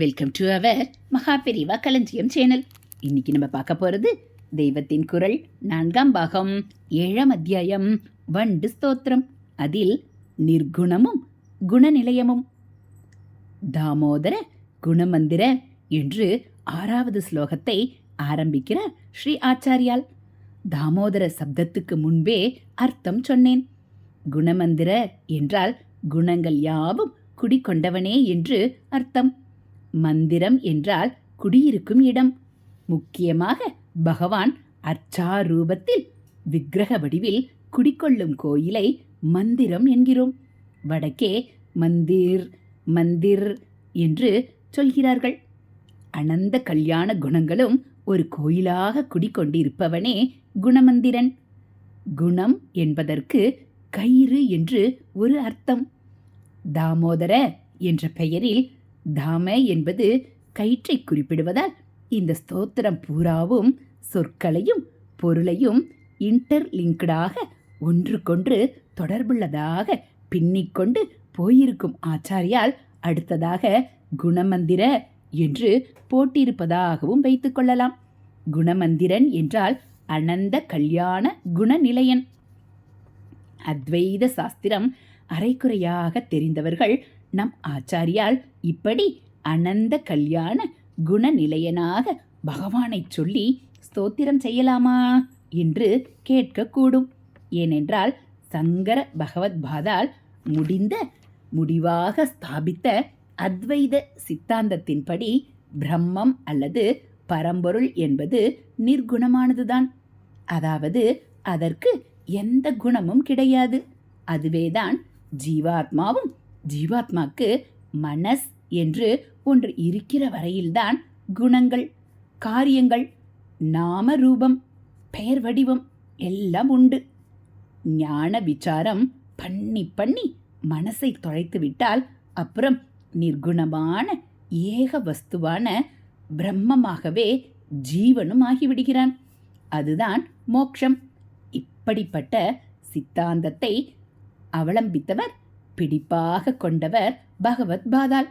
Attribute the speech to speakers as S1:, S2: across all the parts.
S1: Welcome to our Maha Periyava களஞ்சியம் channel இன்னைக்கு நம்ம பார்க்க போகிறது தெய்வத்தின் குரல் நான்காம் பாகம் ஏழாம் அத்தியாயம் வண்டு ஸ்தோத்திரம். அதில் நிர்குணமும் குணநிலையமும். தாமோதர குணமந்திர என்று ஆறாவது ஸ்லோகத்தை ஆரம்பிக்கிறார் ஸ்ரீ ஆச்சாரியால். தாமோதர சப்தத்துக்கு முன்பே அர்த்தம் சொன்னேன். குணமந்திர என்றால் குணங்கள் யாவும் குடிக்கொண்டவனே என்று அர்த்தம். மந்திரம் என்றால் குடியிருக்கும் இடம். முக்கியமாக பகவான் அர்ச்சா ரூபத்தில் விக்கிரக வடிவில் குடிக்கொள்ளும் கோயிலை மந்திரம் என்கிறோம். வடக்கே மந்திர் மந்திர் என்று சொல்கிறார்கள். அனந்த கல்யாண குணங்களும் ஒரு கோயிலாக குடிக்கொண்டிருப்பவனே குணமந்திரன். குணம் என்பதற்கு கயிறு என்று ஒரு அர்த்தம். தாமோதர என்ற பெயரில் தாம என்பது கயிற்றை குறிப்பிடுவதால் இந்த ஸ்தோத்திரம் பூராவும் சொற்களையும் பொருளையும் இன்டர்லிங்க்டாக ஒன்றுக்கொன்று தொடர்புள்ளதாக பின்னிக்கொண்டு போயிருக்கும் ஆச்சாரியால் அடுத்ததாக குணமந்திர என்று போட்டிருப்பதாகவும் வைத்துக்கொள்ளலாம் குணமந்திரன் என்றால் அனந்த கல்யாண குணநிலையன். அத்வைத சாஸ்திரம் அரைக்குறையாக தெரிந்தவர்கள் நம் ஆச்சாரியால் இப்படி அனந்த கல்யாண குணநிலையனாக பகவானை சொல்லி ஸ்தோத்திரம் செய்யலாமா என்று கேட்கக்கூடும். ஏனென்றால் சங்கர பகவத்பாதால் முடிந்த முடிவாக ஸ்தாபித்த அத்வைத சித்தாந்தத்தின்படி பிரம்மம் அல்லது பரம்பொருள் என்பது நிர்குணமானதுதான். அதாவது அதற்கு எந்த குணமும் கிடையாது. அதுவேதான் ஜீவாத்மாவும் ஜீவாத்மாக்கு மனஸ் என்று ஒன்று இருக்கிற வரையில்தான் குணங்கள் காரியங்கள் நாம ரூபம் பெயர் வடிவம் எல்லாம் உண்டு. ஞான விசாரம் பண்ணி பண்ணி மனசை தொலைத்து விட்டால் அப்புறம் நிர்குணமான ஏக வஸ்துவான பிரம்மமாகவே ஜீவனும் ஆகிவிடுகிறான். அதுதான் மோக்ஷம். இப்படிப்பட்ட சித்தாந்தத்தை அவலம்பித்தவர் பிடிப்பாக கொண்டவர் பகவத் பாதால்.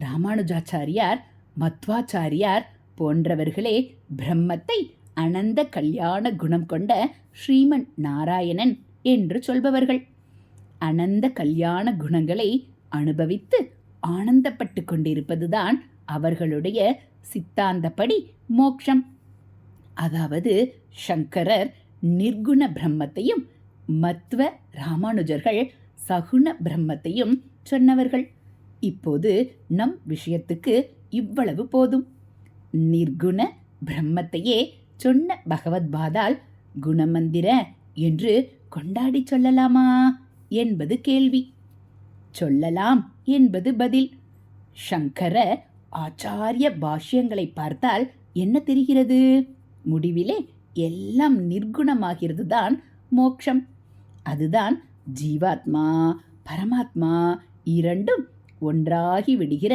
S1: ராமானுஜாச்சாரியார் மத்வாச்சாரியார் போன்றவர்களே பிரம்மத்தை அனந்த கல்யாண குணம் கொண்ட ஸ்ரீமன் நாராயணன் என்று சொல்பவர்கள். அனந்த கல்யாண குணங்களை அனுபவித்து ஆனந்தப்பட்டு கொண்டிருப்பதுதான் அவர்களுடைய சித்தாந்தப்படி மோக்ஷம். அதாவது சங்கரர் நிர்குண பிரம்மத்தையும் மத்வ ராமானுஜர்கள் சகுண பிரம்மத்தையும் சொன்னவர்கள். இப்போது நம் விஷயத்துக்கு இவ்வளவு போதும். நிர்குண பிரம்மத்தையே சொன்ன பகவத் பாதால் குணமந்திர என்று கொண்டாடி சொல்லலாமா என்பது கேள்வி. சொல்லலாம் என்பது பதில். சங்கர ஆச்சாரிய பாஷ்யங்களை பார்த்தால் என்ன தெரிகிறது? முடிவிலே எல்லாம் நிர்குணமாகிறது தான் மோக்ஷம். அதுதான் ஜீவாத்மா பரமாத்மா இரண்டும் ஒன்றாகி விடுகிற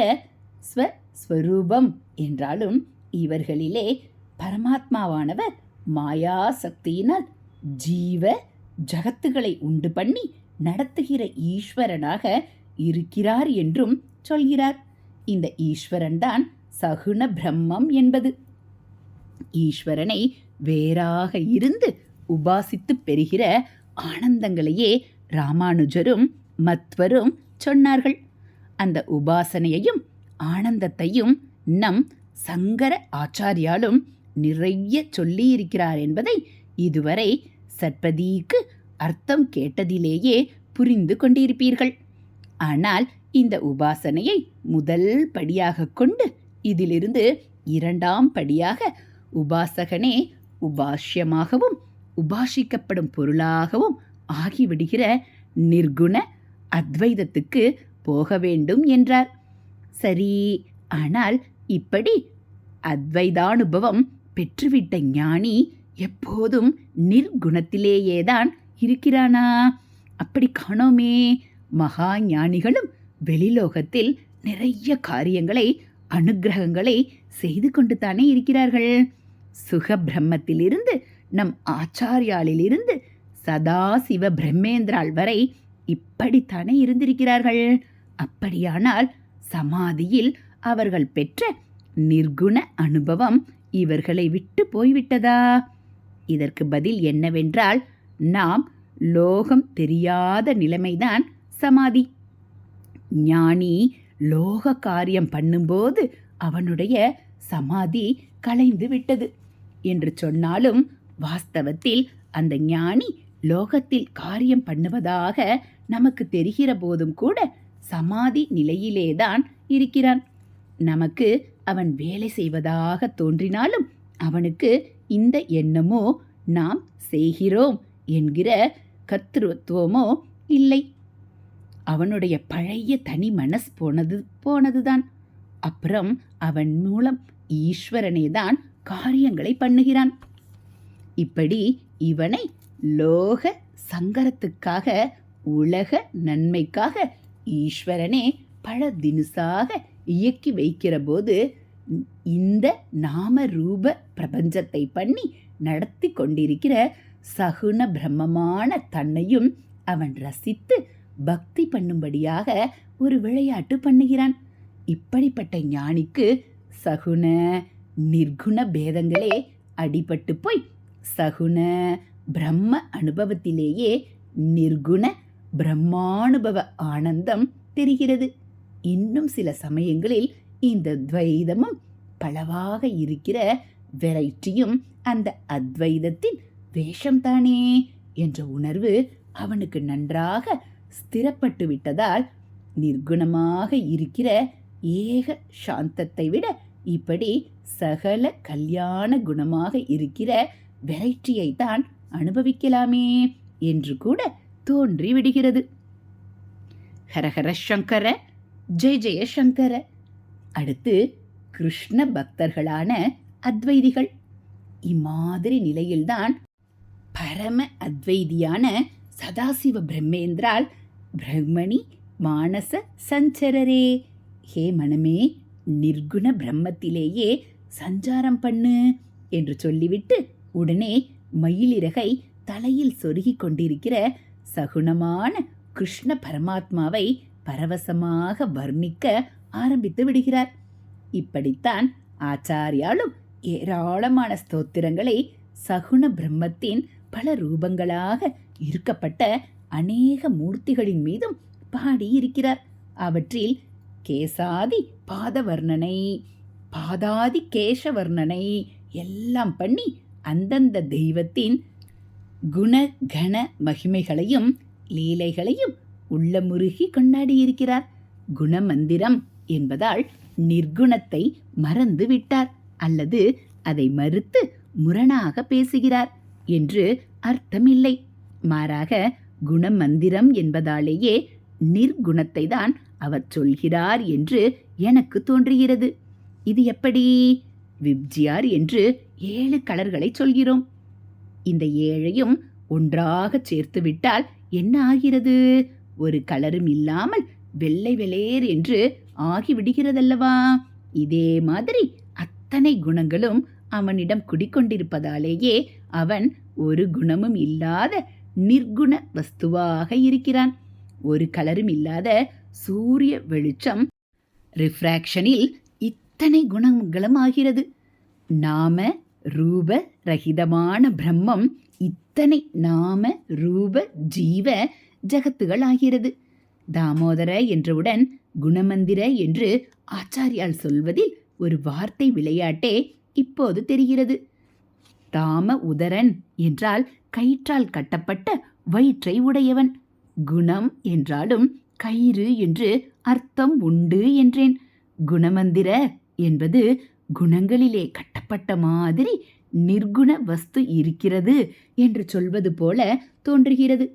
S1: ஸ்வஸ்வரூபம் என்றாலும் இவர்களிலே பரமாத்மாவானவர் மாயா சக்தியினால் ஜீவ ஜகத்துகளை உண்டு பண்ணி நடத்துகிற ஈஸ்வரனாக இருக்கிறார் என்றும் சொல்கிறார். இந்த ஈஸ்வரன் தான் சகுண பிரம்மம் என்பது. ஈஸ்வரனை வேறாக இருந்து உபாசித்து பெறுகிற ஆனந்தங்களையே ராமானுஜரும் மத்வரும் சொன்னார்கள். அந்த உபாசனையையும் ஆனந்தத்தையும் நம் சங்கர ஆச்சாரியாலும் நிறைய சொல்லியிருக்கிறார் என்பதை இதுவரை சற்பதிக்கு அர்த்தம் கேட்டதிலேயே புரிந்து கொண்டிருப்பீர்கள். ஆனால் இந்த உபாசனையை முதல் படியாக கொண்டு இதிலிருந்து இரண்டாம் படியாக உபாசகனே உபாஷ்யமாகவும் உபாஷிக்கப்படும் பொருளாகவும் ஆகிவிடுகிற நிர்குண அத்வைதத்துக்கு போக வேண்டும் என்றார். சரி ஆனால் இப்படி அத்வைதானுபவம் பெற்றுவிட்ட ஞானி எப்போதும் நிர்குணத்திலேயேதான் இருக்கிறானா? அப்படி காணோமே. மகா ஞானிகளும் வெளிலோகத்தில் நிறைய காரியங்களை அனுகிரகங்களை செய்து கொண்டு தானே இருக்கிறார்கள். சுக பிரம்மத்திலிருந்து நம் ஆச்சாரியாளிலிருந்து சதாசிவ பிரம்மேந்திரால் வரை இப்படித்தானே இருந்திருக்கிறார்கள். அப்படியானால் சமாதியில் அவர்கள் பெற்ற நிர்குண அனுபவம் இவர்களை விட்டு போய்விட்டதா? இதற்கு பதில் என்னவென்றால் நாம் லோகம் தெரியாத நிலைமைதான் சமாதி. ஞானி லோக காரியம் பண்ணும்போது அவனுடைய சமாதி கலைந்து விட்டது. என்று சொன்னாலும் வாஸ்தவத்தில் அந்த ஞானி லோகத்தில் காரியம் பண்ணுவதாக நமக்கு தெரிகிற போதும் கூட சமாதி நிலையிலேதான் இருக்கிறான். நமக்கு அவன் வேலை செய்வதாக தோன்றினாலும் அவனுக்கு இந்த எண்ணமோ நாம் செய்கிறோம் என்கிற கத்திருவத்துவமோ இல்லை. அவனுடைய பழைய தனி மனஸ் போனது போனதுதான். அப்புறம் அவன் மூலம் ஈஸ்வரனே தான் காரியங்களை பண்ணுகிறான். இப்படி இவனை லோக சங்கரத்துக்காக உலக நன்மைக்காக ஈஸ்வரனே பல தினுசாக இயக்கி வைக்கிற போது இந்த நாம ரூப பிரபஞ்சத்தை பண்ணி நடத்தி கொண்டிருக்கிற சகுன பிரம்மமான தன்னையும் அவன் ரசித்து பக்தி பண்ணும்படியாக ஒரு விளையாட்டு பண்ணுகிறான். இப்படிப்பட்ட ஞானிக்கு சகுன நிர்குண பேதங்களே அடிபட்டு போய் சகுன பிரம்ம அனுபவத்திலேயே நிர்குண பிரம்மானுபவ ஆனந்தம் தெரிகிறது. இன்னும் சில சமயங்களில் இந்த துவைதமும் பலவாக இருக்கிற வெரைட்டியும் அந்த அத்வைதத்தின் வேஷம்தானே என்ற உணர்வு அவனுக்கு நன்றாக ஸ்திரப்பட்டு விட்டதால் நிர்குணமாக இருக்கிற ஏக சாந்தத்தை விட இப்படி சகல கல்யாண குணமாக இருக்கிற வெரைட்டியை தான் அனுபவிக்கலாமே என்று கூட தோன்றி விடுகிறது. ஹரஹர சங்கர ஜெய ஜெய சங்கர. அடுத்து கிருஷ்ண பக்தர்களான அத்வைதிகள். இம்மாதிரி நிலையில்தான் பரம அத்வைதியான சதாசிவ பிரம்மேந்திரால் பிரம்மணி மானச சஞ்சரரே. ஹே மனமே நிர்குண பிரம்மத்திலேயே சஞ்சாரம் பண்ணு என்று சொல்லிவிட்டு உடனே மயிலிறகை தலையில் சொருகிக் கொண்டிருக்கிற சகுணமான கிருஷ்ண பரமாத்மாவை பரவசமாக வர்ணிக்க ஆரம்பித்து விடுகிறார். இப்படித்தான் ஆச்சாரியாலும் ஏராளமான ஸ்தோத்திரங்களை சகுண பிரம்மத்தின் பல ரூபங்களாக இருக்கப்பட்ட அநேக மூர்த்திகளின் மீதும் பாடியிருக்கிறார். அவற்றில் கேசாதி பாதவர்ணனை பாதாதி கேசவர்ணனை எல்லாம் பண்ணி அந்தந்த தெய்வத்தின் குண கண மகிமைகளையும் லீலைகளையும் உள்ளமுருகி கொண்டாடியிருக்கிறார். குணமந்திரம் என்பதால் நிர்குணத்தை மறந்து விட்டார் அல்லது அதை மறுத்து முரணாக பேசுகிறார் என்று அர்த்தமில்லை. மாறாக குணமந்திரம் என்பதாலேயே நிர்குணத்தை தான் அவர் சொல்கிறார் என்று எனக்கு தோன்றுகிறது. இது எப்படி? விப்ஜியார் என்று ஏழு கலர்களை சொல்கிறோம். இந்த ஏழையும் ஒன்றாக சேர்த்து விட்டால் என்ன ஆகிறது? ஒரு கலரும் இல்லாமல் வெள்ளை வெளேர் என்று ஆகிவிடுகிறதல்லவா? இதே மாதிரி அத்தனை குணங்களும் அவனிடம் குடிக்கொண்டிருப்பதாலேயே அவன் ஒரு குணமும் இல்லாத நிர்குண வஸ்துவாக இருக்கிறான். ஒரு கலரும் இல்லாத சூரிய வெளிச்சம் ரிஃப்ராக்ஷனில் இத்தனை குணங்களும் ஆகிறது. நாம ரூப ரகிதமான பிரம்மம் இத்தனை நாம ரூப ஜீவ ஜகத்துகள் ஆகிறது தாமோதர என்றவுடன் குணமந்திர என்று ஆச்சாரியால் சொல்வதில் ஒரு வார்த்தை விளையாட்டே இப்போது தெரிகிறது. தாம உதரன் என்றால் கயிற்றால் கட்டப்பட்ட வயிற்றை உடையவன். குணம் என்றாலும் கயிறு என்று அர்த்தம் உண்டு என்றேன். குணமந்திர என்பது குணங்களிலே கட்டப்பட்ட மாதிரி நிர்குண வஸ்து இருக்கிறது என்று சொல்வது போல தோன்றுகிறது.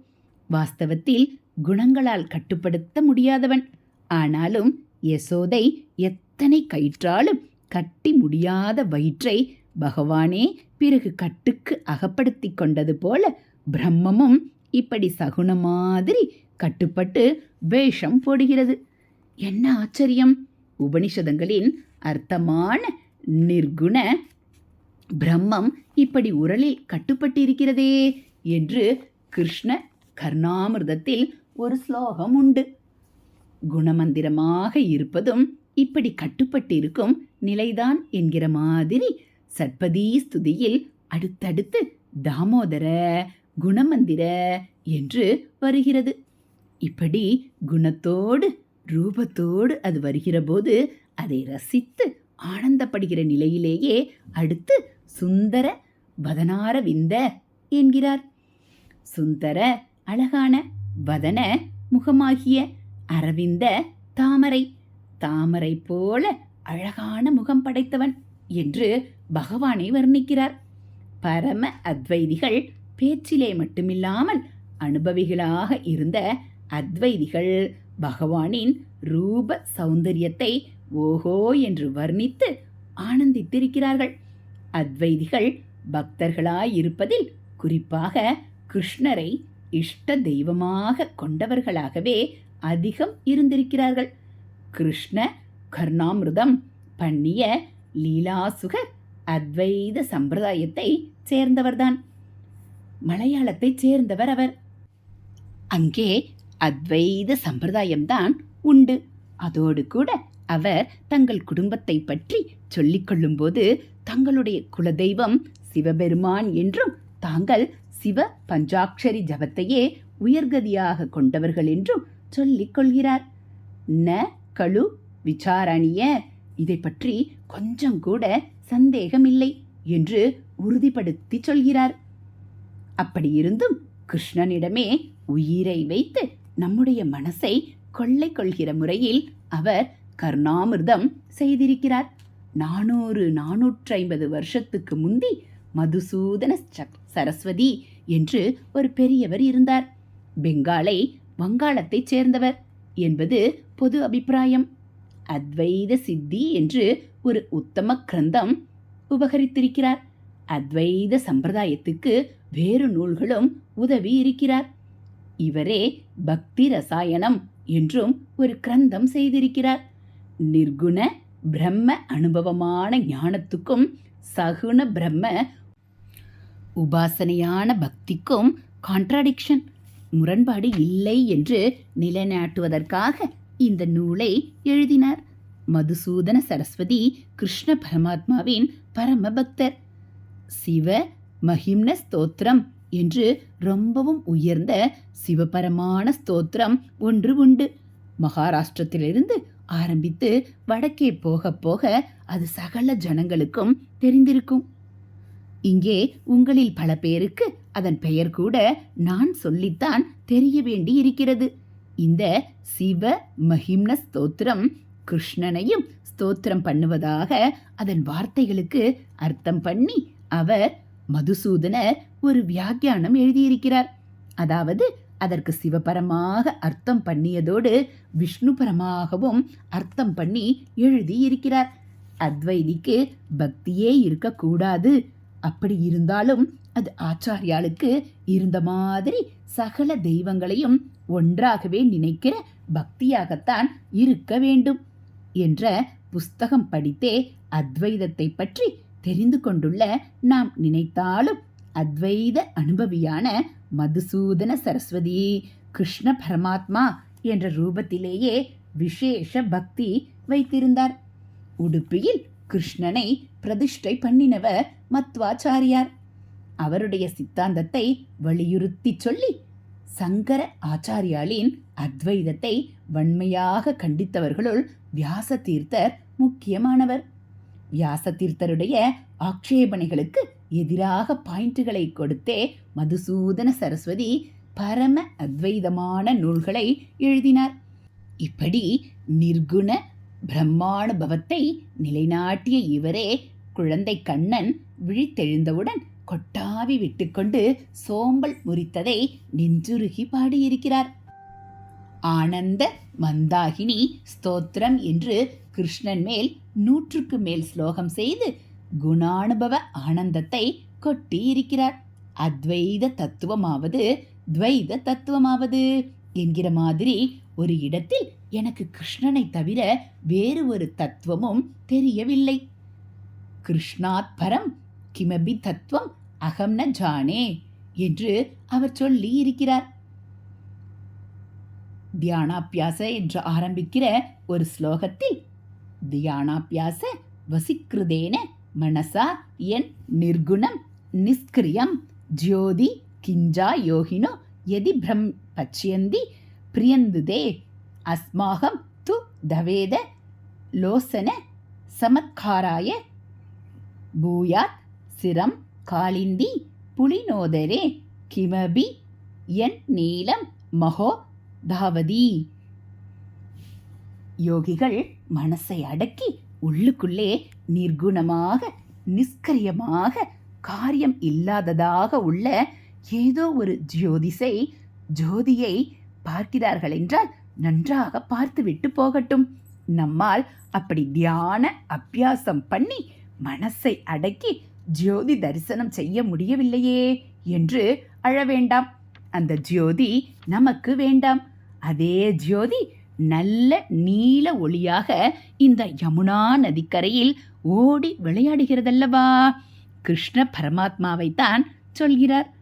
S1: வாஸ்தவத்தில் குணங்களால் கட்டுப்படுத்த முடியாதவன். ஆனாலும் யசோதை எத்தனை கயிற்றாலும் கட்டி முடியாத வயிற்றை பகவானே பிறகு கட்டுக்கு அகப்படுத்தி கொண்டது போல பிரம்மமும் இப்படி சகுன மாதிரி கட்டுப்பட்டு வேஷம் போடுகிறது. என்ன ஆச்சரியம்! உபனிஷதங்களின் அர்த்தமான நிர்குண பிரம்மம் இப்படி உரலில் கட்டுப்பட்டிருக்கிறதே என்று கிருஷ்ண கர்ணாமிர்தத்தில் ஒரு ஸ்லோகம் உண்டு. குணமந்திரமாக இருப்பதும் இப்படி கட்டுப்பட்டிருக்கும் நிலைதான் என்கிற மாதிரி சட்பதி ஸ்துதியில் அடுத்தடுத்து தாமோதர குணமந்திர என்று வருகிறது. இப்படி குணத்தோடு ரூபத்தோடு அது வருகிறபோது அதை ரசித்து ஆனந்தப்படுகிற நிலையிலேயே அடுத்து சுந்தர வதனார விந்த என்கிறார். சுந்தர அழகான வதன முகமாகிய அரவிந்த தாமரை தாமரை போல அழகான முகம் படைத்தவன் என்று பகவானை வர்ணிக்கிறார். பரம அத்வைதிகள் பேச்சிலே மட்டுமில்லாமல் அனுபவிகளாக இருந்த அத்வைதிகள் பகவானின் ரூப சௌந்தரியத்தை ஓஹோ என்று வர்ணித்து ஆனந்தித்திருக்கிறார்கள். அத்வைதிகள் பக்தர்களாயிருப்பதில் குறிப்பாக கிருஷ்ணரை இஷ்ட தெய்வமாக கொண்டவர்களாகவே அதிகம் இருந்திருக்கிறார்கள். கிருஷ்ண கர்ணாமிருதம் பண்ணிய லீலாசுகர் அத்வைத சம்பிரதாயத்தை சேர்ந்தவர்தான். மலையாளத்தைச் சேர்ந்தவர் அவர் அங்கே அத்வைத சம்பிரதாயம்தான் உண்டு. அதோடு கூட அவர் தங்கள் குடும்பத்தை பற்றி சொல்லிக் கொள்ளும்போது தங்களுடைய குலதெய்வம் சிவபெருமான் என்றும் தாங்கள் சிவ பஞ்சாட்சரி ஜபத்தையே உயர்கதியாக கொண்டவர்கள் என்றும் சொல்லிக் கொள்கிறார். ந கழு விசாரணிய இதை பற்றி கொஞ்சம் கூட சந்தேகமில்லை என்று உறுதிப்படுத்தி சொல்கிறார். அப்படியிருந்தும் கிருஷ்ணனிடமே உயிரை வைத்து நம்முடைய மனசை கொள்ளை கொள்கிற முறையில் அவர் கர்ணாமிர்தம் செய்திருக்கிறார். நானூறு நானூற்றி ஐம்பது வருஷத்துக்கு முந்தி மதுசூதன சக்- சரஸ்வதி என்று ஒரு பெரியவர் இருந்தார். பெங்காலை வங்காளத்தைச் சேர்ந்தவர் என்பது பொது அபிப்பிராயம். அத்வைத சித்தி என்று ஒரு உத்தம கிரந்தம் உபகரித்திருக்கிறார். அத்வைத சம்பிரதாயத்துக்கு வேறு நூல்களும் உதவி இருக்கிறார். இவரே பக்தி ரசாயனம் என்றும் ஒரு கிரந்தம் செய்திருக்கிறார். நிர்குண பிரம்ம அனுபவமான ஞானத்துக்கும் சகுண பிரம்ம உபாசனையான பக்திக்கும் கான்ட்ராடிக்ஷன் முரண்பாடு இல்லை என்று நிலைநாட்டுவதற்காக இந்த நூலை எழுதினார். மதுசூதன சரஸ்வதி கிருஷ்ண பரமாத்மாவின் பரம பக்தர். சிவ மகிம்ன ஸ்தோத்திரம் என்று ரொம்பவும் உயர்ந்த சிவபரமான ஸ்தோத்திரம் ஒன்று உண்டு. மகாராஷ்டிரத்திலிருந்து ஆரம்பித்து வடக்கே போக போக அது சகல ஜனங்களுக்கும் தெரிந்திருக்கும். இங்கே உங்களில் பல பேருக்கு அதன் பெயர் கூட நான் சொல்லித்தான் தெரிய வேண்டி இருக்கிறது இந்த சிவ மகிம்ன ஸ்தோத்திரம் கிருஷ்ணனையும் ஸ்தோத்திரம் பண்ணுவதாக அதன் வார்த்தைகளுக்கு அர்த்தம் பண்ணி அவர் மதுசூதனர் ஒரு வியாக்கியானம் எழுதியிருக்கிறார். அதாவது அதற்கு சிவபரமாக அர்த்தம் பண்ணியதோடு விஷ்ணுபரமாகவும் அர்த்தம் பண்ணி எழுதியிருக்கிறார். அத்வைதிக்கு பக்தியே இருக்கக்கூடாது. அப்படி இருந்தாலும் அது ஆச்சாரியாளுக்கு இருந்த மாதிரி சகல தெய்வங்களையும் ஒன்றாகவே நினைக்கிற பக்தியாகத்தான் இருக்க வேண்டும் என்ற புஸ்தகம் படித்தே அத்வைதத்தை பற்றி தெரிந்து கொண்டுள்ள நாம் நினைத்தாலும் அத்வைத அனுபவியான மதுசூதன சரஸ்வதி கிருஷ்ண பரமாத்மா என்ற ரூபத்திலேயே விசேஷ பக்தி வைத்திருந்தார். உடுப்பியில் கிருஷ்ணனை பிரதிஷ்டை பண்ணினவர் மத்வாச்சாரியார். அவருடைய சித்தாந்தத்தை வலியுறுத்தி சொல்லி சங்கர ஆச்சாரியாளின் அத்வைதத்தை வன்மையாக கண்டித்தவர்களுள் வியாச தீர்த்தர் முக்கியமானவர். வியாசதீர்த்தருடைய ஆக்ஷேபனைகளுக்கு எதிராக பாயிண்ட்டுகளை கொடுத்தே மதுசூதன சரஸ்வதி பரம அத்வைதமான நூல்களை எழுதினார். இப்படி நிர்குண பிரம்மானுபவத்தை நிலைநாட்டிய இவரே குழந்தை கண்ணன் விழித்தெழுந்தவுடன் கொட்டாவி விட்டுக்கொண்டு சோம்பல் முறித்ததை நெஞ்சுருகி பாடியிருக்கிறார். ஆனந்த மந்தாகினி ஸ்தோத்திரம் என்று கிருஷ்ணன் மேல் நூற்றுக்கு மேல் ஸ்லோகம் செய்து குணானுபவ ஆனந்தத்தை கொட்டி இருக்கிறார் அத்வைத தத்துவமாவது துவைத தத்துவமாவது என்கிற மாதிரி ஒரு இடத்தில் எனக்கு கிருஷ்ணனை தவிர வேறு ஒரு தத்துவமும் தெரியவில்லை. கிருஷ்ணாத் பரம் கிமபி தத்துவம் அகம் ந ஜானே என்று அவர் சொல்லி இருக்கிறார் தியானாபியாச என்று ஆரம்பிக்கிற ஒரு ஸ்லோகத்தில் தியானாபியாச வசிக்கிருதேன மனசா என் நிர்குணம் நிஷ்கிரியம் ஜோதி கிஞ்சா யோகினோ எதி பிரம் பச்சியந்தி பிரியந்துதே அஸ்மாகம் து தவேத லோசன சமத்காராய பூயாத் சிரம் காலிந்தி புலினோதரே கிமபி என் நீலம் மகோ தாவதி. யோகிகள் மனசை அடக்கி உள்ளுக்குள்ளே நிர்குணமாக நிஷ்கரியமாக காரியம் இல்லாததாக உள்ள ஏதோ ஒரு ஜோதிசை ஜோதியை பார்க்கிறார்கள் என்றால் நன்றாக பார்த்துவிட்டு போகட்டும். நம்மால் அப்படி தியான அபியாசம் பண்ணி மனசை அடக்கி ஜோதி தரிசனம் செய்ய முடியவில்லையே என்று அழ வேண்டாம். அந்த ஜோதி நமக்கு வேண்டாம். அதே ஜோதி நல்ல நீல ஒளியாக இந்த யமுனா நதிக்கரையில் ஓடி விளையாடுகிறதல்லவா? கிருஷ்ண பரமாத்மாவைத்தான் சொல்கிறார்.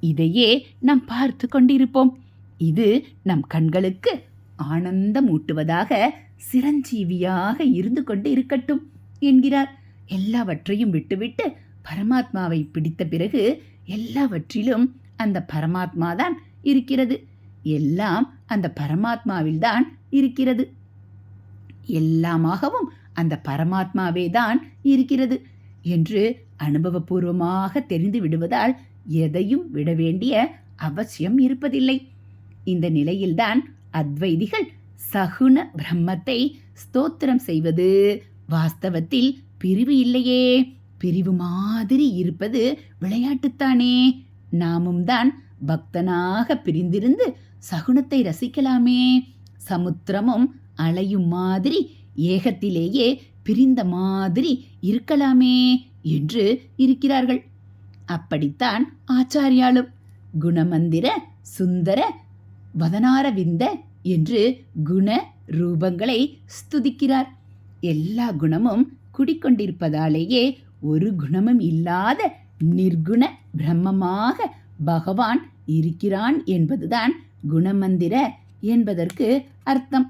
S1: இதையே நாம் பார்த்து கொண்டிருப்போம். இது நம் கண்களுக்கு ஆனந்தம் ஊட்டுவதாக சிரஞ்சீவியாக இருந்து கொண்டு இருக்கட்டும் என்கிறார். எல்லாவற்றையும் விட்டுவிட்டு பரமாத்மாவை பிடித்த பிறகு எல்லாவற்றிலும் அந்த பரமாத்மா தான் இருக்கிறது. எல்லாம் அந்த பரமாத்மாவில்தான் இருக்கிறது. எல்லாமாகவும் அந்த பரமாத்மாவே தான் இருக்கிறது என்று அனுபவபூர்வமாக தெரிந்து விடுவதால் எதையும் விட வேண்டிய அவசியம் இருப்பதில்லை. இந்த நிலையில்தான் அத்வைதிகள் சகுன பிரம்மத்தை ஸ்தோத்திரம் செய்வது வாஸ்தவத்தில் பிரிவு இல்லையே. பிரிவு மாதிரி இருப்பது விளையாட்டுத்தானே. நாமும் தான் பக்தனாக பிரிந்திருந்து சகுனத்தை ரசிக்கலாமே. சமுத்திரமும் அலையும் மாதிரி ஏகத்திலேயே பிரிந்த மாதிரி இருக்கலாமே என்று இருக்கிறார்கள். அப்படித்தான் ஆச்சாரியாலும் குணமந்திர சுந்தர வதனாரவிந்த என்று குண ரூபங்களை ஸ்துதிக்கிறார். எல்லா குணமும் குடிக்கொண்டிருப்பதாலேயே ஒரு குணமும் இல்லாத நிர்குண பிரம்மமாக பகவான் இருக்கிறான் என்பதுதான் குணமந்திர என்பதற்கு அர்த்தம்.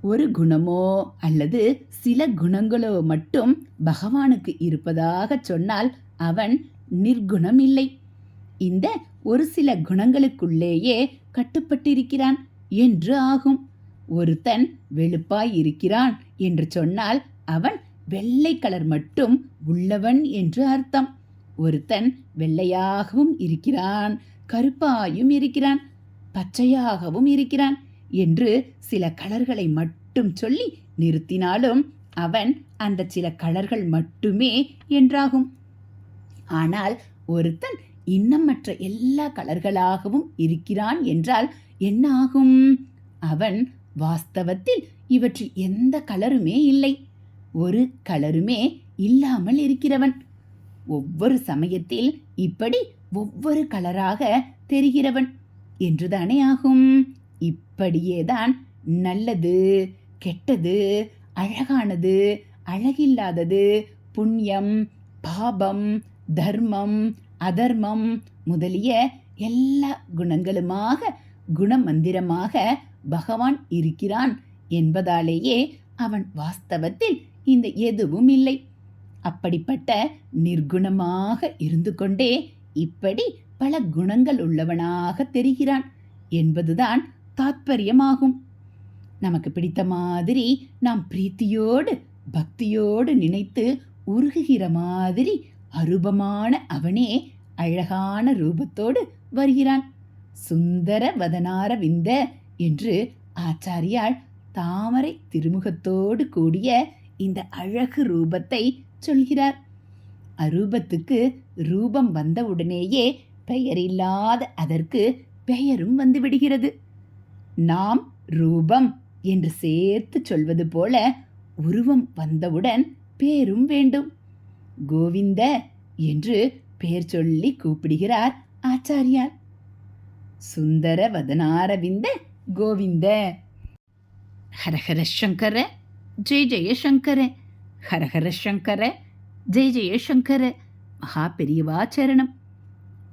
S1: ஒரு குணமோ அல்லது சில குணங்களோ மட்டும் பகவானுக்கு இருப்பதாக சொன்னால் அவன் நிர்குணம் இல்லை இந்த ஒரு சில குணங்களுக்குள்ளேயே கட்டுப்பட்டிருக்கிறான் என்று ஆகும். ஒருத்தன் வெளுப்பாய் இருக்கிறான் என்று சொன்னால் அவன் வெள்ளை கலர் மட்டும் உள்ளவன் என்று அர்த்தம். ஒருத்தன் வெள்ளையாகவும் இருக்கிறான் கருப்பாயும் இருக்கிறான் பச்சையாகவும் இருக்கிறான் என்று சில கலர்களை மட்டும் சொல்லி நிறுத்தினாலும் அவன் அந்த சில கலர்கள் மட்டுமே என்றாகும். ஆனால் ஒருத்தன் இன்னமற்ற எல்லா கலர்களாகவும் இருக்கிறான் என்றால் என்ன ஆகும் அவன் வாஸ்தவத்தில் இவற்றில் எந்த கலருமே இல்லை. ஒரு கலருமே இல்லாமல் இருக்கிறவன். ஒவ்வொரு சமயத்தில் இப்படி ஒவ்வொரு கலராக தெரிகிறவன். என்றுதானே ஆகும்? இப்படியேதான் நல்லது கெட்டது அழகானது அழகில்லாதது புண்ணியம் பாபம் தர்மம் அதர்மம் முதலிய எல்லா குணங்களுமாக குணமந்திரமாக பகவான் இருக்கிறான் என்பதாலேயே அவன் வாஸ்தவத்தில் இந்த எதுவும் இல்லை. அப்படிப்பட்ட நிர்குணமாக இருந்து கொண்டே இப்படி பல குணங்கள் உள்ளவனாக தெரிகிறான் என்பதுதான் தாத்பரியமாகும். நமக்கு பிடித்த மாதிரி நாம் பிரீத்தியோடு பக்தியோடு நினைத்து உருகுகிற மாதிரி அருபமான அவனே அழகான ரூபத்தோடு வருகிறான். சுந்தர வதனார விந்த என்று ஆச்சாரியால் தாமரை திருமுகத்தோடு கூடிய இந்த அழகு ரூபத்தை சொல்கிறார். அரூபத்துக்கு ரூபம் வந்தவுடனேயே பெயரில்லாத அதற்கு பெயரும் வந்துவிடுகிறது. நாம் ரூபம் என்று சேர்த்து சொல்வது போல உருவம் வந்தவுடன் பேரும் வேண்டும். கோவிந்த என்று பெயர் சொல்லி கூப்பிடுகிறார் ஆச்சாரியார். சுந்தர வதனாரவிந்த கோவிந்த. ஹரஹர சங்கர. ஜெய ஜெயசங்கர ஹரஹர சங்கர ஜெய் ஜெயசங்கர மகா பெரியவா சரணம்.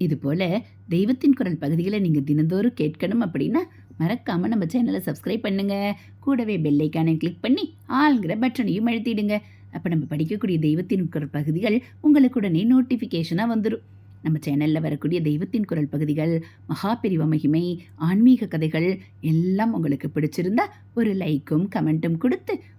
S1: இதுபோல் தெய்வத்தின் குரல் பகுதிகளை நீங்கள் தினந்தோறும் கேட்கணும் அப்படின்னா மறக்காமல் நம்ம சேனலை சப்ஸ்கிரைப் பண்ணுங்கள் கூடவே பெல்லைக்கானை கிளிக் பண்ணி ஆள்கிற பட்டனையும் அழுத்திடுங்க. அப்போ நம்ம படிக்கக்கூடிய தெய்வத்தின் குரல் பகுதிகள் உங்களுக்கு உடனே நோட்டிஃபிகேஷனாக வந்துடும் நம்ம சேனலில் வரக்கூடிய தெய்வத்தின் குரல் பகுதிகள் மகாபெரிவ மகிமை ஆன்மீக கதைகள் எல்லாம் உங்களுக்கு பிடிச்சிருந்தா ஒரு லைக்கும் கமெண்ட்டும் கொடுத்து